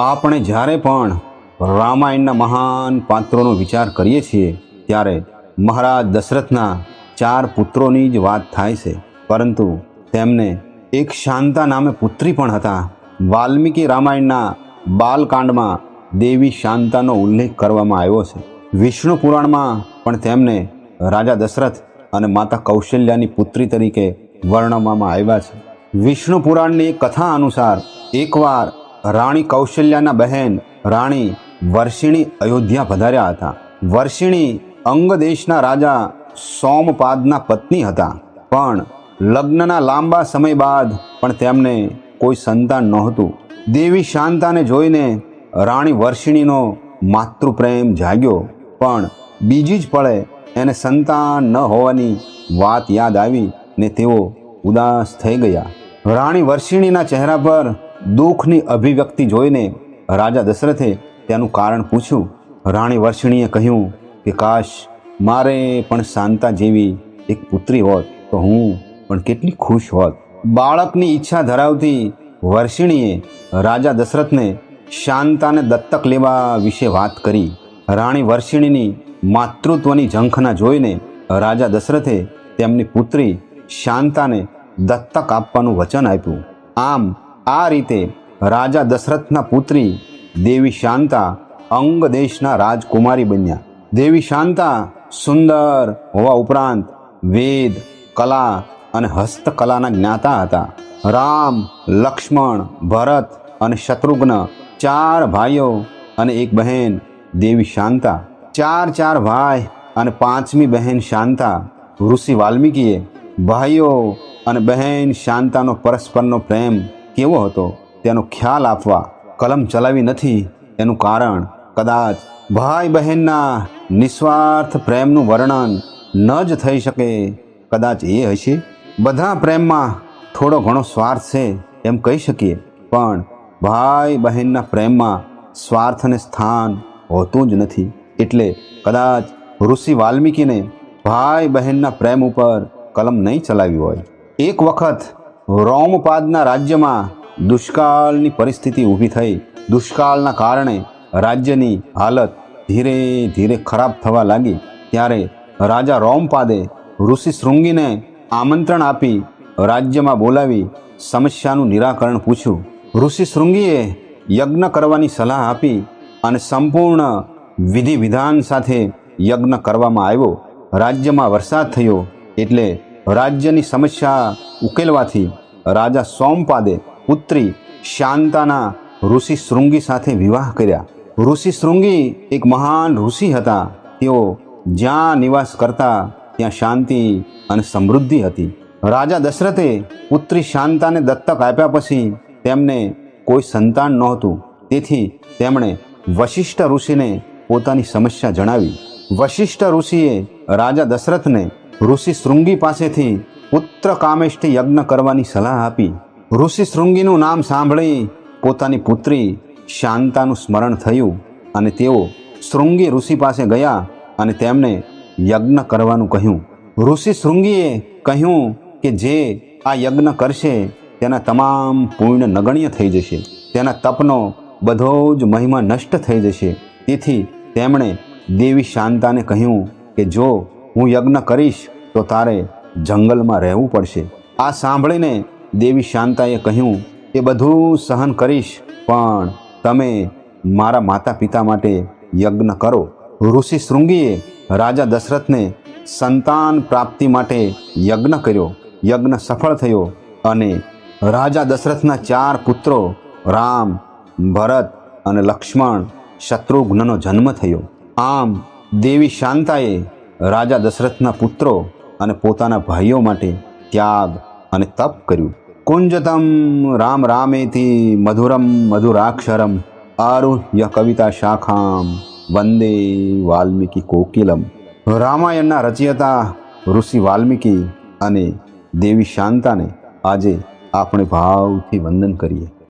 આપણે જ્યારે પણ રામાયણના મહાન પાત્રોનો વિચાર કરીએ છીએ, ત્યારે મહારાજ દશરથના ચાર પુત્રોની જ વાત થાય છે. પરંતુ તેમને એક શાંતા નામે પુત્રી પણ હતા. વાલ્મીકી રામાયણના બાલકાંડમાં દેવી શાંતાનો ઉલ્લેખ કરવામાં આવ્યો છે. વિષ્ણુ પુરાણમાં પણ તેમને રાજા દશરથ અને માતા કૌશલ્યાની પુત્રી તરીકે વર્ણવવામાં આવ્યા છે. વિષ્ણુ પુરાણની કથા અનુસાર એકવાર રાણી કૌશલ્યાના બહેન રાણી વર્ષિણી અયોધ્યા પધાર્યા હતા. વર્ષિણી અંગ દેશના રાજા સોમપાદના પત્ની હતા. પણ લગ્નના લાંબા સમય બાદ પણ તેમને કોઈ સંતાન નહોતું. દેવી શાંતાને જોઈને રાણી વર્ષિણીનો માતૃપ્રેમ જાગ્યો. પણ બીજી જ પળે એને સંતાન ન હોવાની વાત યાદ આવી ને તેઓ ઉદાસ થઈ ગયા. રાણી વર્ષિણીના ચહેરા પર દુઃખની અભિવ્યક્તિ જોઈને રાજા દશરથે તેનું કારણ પૂછ્યું. રાણી વર્ષિણીએ કહ્યું કે, કાશ મારે પણ શાંતા જેવી એક પુત્રી હોત તો હું પણ કેટલી ખુશ હોત. બાળકની ઈચ્છા ધરાવતી વર્ષિણીએ રાજા દશરથને શાંતાને દત્તક લેવા વિશે વાત કરી. રાણી વર્ષિણીની માતૃત્વની ઝંખના જોઈને રાજા દશરથે તેમની પુત્રી શાંતાને દત્તક આપવાનું વચન આપ્યું. આમ આ રીતે રાજા દશરથના પુત્રી દેવી શાંતા અંગ દેશના રાજકુમારી બન્યા. દેવી શાંતા સુંદર હોવા ઉપરાંત વેદ, કલા અને હસ્તકલાના જ્ઞાતા હતા. રામ, લક્ષ્મણ, ભરત અને શત્રુઘ્ન ચાર ભાઈઓ અને એક બહેન, દેવી શાંતા. ચાર ચાર ભાઈ અને પાંચમી બહેન શાંતા. ઋષિ વાલ્મીકીએ ભાઈઓ અને બહેન શાંતાનો પરસ્પરનો પ્રેમ કેવો હતો? તેનો ખ્યાલ આપવા કલમ ચલાવી નથી. એનું કારણ કદાચ ભાઈ બહેનના નિસ્વાર્થ પ્રેમનું વર્ણન ન જ થઈ શકે. કદાચ એ હશે? બધા પ્રેમમાં થોડો ઘણો સ્વાર્થ છે એમ કહી શકીએ. પણ ભાઈ બહેનના પ્રેમમાં સ્વાર્થને સ્થાન હોતું જ નથી. એટલે કદાચ ઋષિ વાલ્મીકીને ભાઈ બહેનના પ્રેમ ઉપર કલમ નહીં ચલાવી હોય. એક વખત રોમપાદના રાજ્યમાં દુષ્કાળની પરિસ્થિતિ ઊભી થઈ. દુષ્કાળના કારણે રાજ્યની હાલત ધીરે ધીરે ખરાબ થવા લાગી. ત્યારે રાજા રોમપાદે ઋષિ શૃંગીને આમંત્રણ આપી રાજ્યમાં બોલાવી સમસ્યાનું નિરાકરણ પૂછ્યું. ઋષિ શૃંગીએ યજ્ઞ કરવાની સલાહ આપી અને સંપૂર્ણ વિધિ વિધાન સાથે યજ્ઞ કરવામાં આવ્યો. રાજ્યમાં વરસાદ થયો એટલે રાજ્યની સમસ્યા ઉકેલવાથી રાજા સોમપાદે પુત્રી શાંતાના ઋષિ શૃંગી સાથે વિવાહ કર્યા. ઋષિ શૃંગી એક મહાન ઋષિ હતા. તેઓ જ્યાં નિવાસ કરતા ત્યાં શાંતિ અને સમૃદ્ધિ હતી. રાજા દશરથે પુત્રી શાંતાને દત્તક આપ્યા પછી તેમને કોઈ સંતાન નહોતું. તેથી તેમણે વશિષ્ઠ ઋષિને પોતાની સમસ્યા જણાવી. વશિષ્ઠ ઋષિએ રાજા દશરથને ઋષિ શૃંગી પાસેથી પુત્ર કામેષ્ઠ યજ્ઞ કરવાની સલાહ આપી. ઋષિ શૃંગીનું નામ સાંભળી પોતાની પુત્રી શાંતાનું સ્મરણ થયું અને તેઓ શૃંગી ઋષિ પાસે ગયા અને તેમને યજ્ઞ કરવાનું કહ્યું. ઋષિ શૃંગીએ કહ્યું કે જે આ યજ્ઞ કરશે તેના તમામ પૂર્ણ નગણ્ય થઈ જશે. તેના તપનો બધો જ મહિમા નષ્ટ થઈ જશે. તેથી તેમણે દેવી શાંતાને કહ્યું કે જો હું યજ્ઞ કરીશ તો તારે જંગલમાં રહેવું પડશે. આ સાંભળીને દેવી શાંતાએ કહ્યું, એ બધું સહન કરીશ, પણ તમે મારા માતા પિતા માટે યજ્ઞ કરો. ઋષિ શૃંગીએ રાજા દશરથને સંતાન પ્રાપ્તિ માટે યજ્ઞ કર્યો. યજ્ઞ સફળ થયો અને રાજા દશરથના ચાર પુત્રો, રામ, ભરત અને લક્ષ્મણ, શત્રુઘ્નનો જન્મ થયો. આમ દેવી શાંતાએ રાજા દશરથના પુત્રો અને પોતાના ભાઈઓ માટે ત્યાગ અને તપ કર્યું. કુંજતમ રામ રામેથી મધુરમ મધુરાક્ષરમ આરુહ્ય કવિતા શાખામ વંદે વાલ્મીકી કોકિલમ. રામાયણના રચયતા ઋષિ વાલ્મીકી અને દેવી શાંતાને આજે આપણે ભાવથી વંદન કરીએ.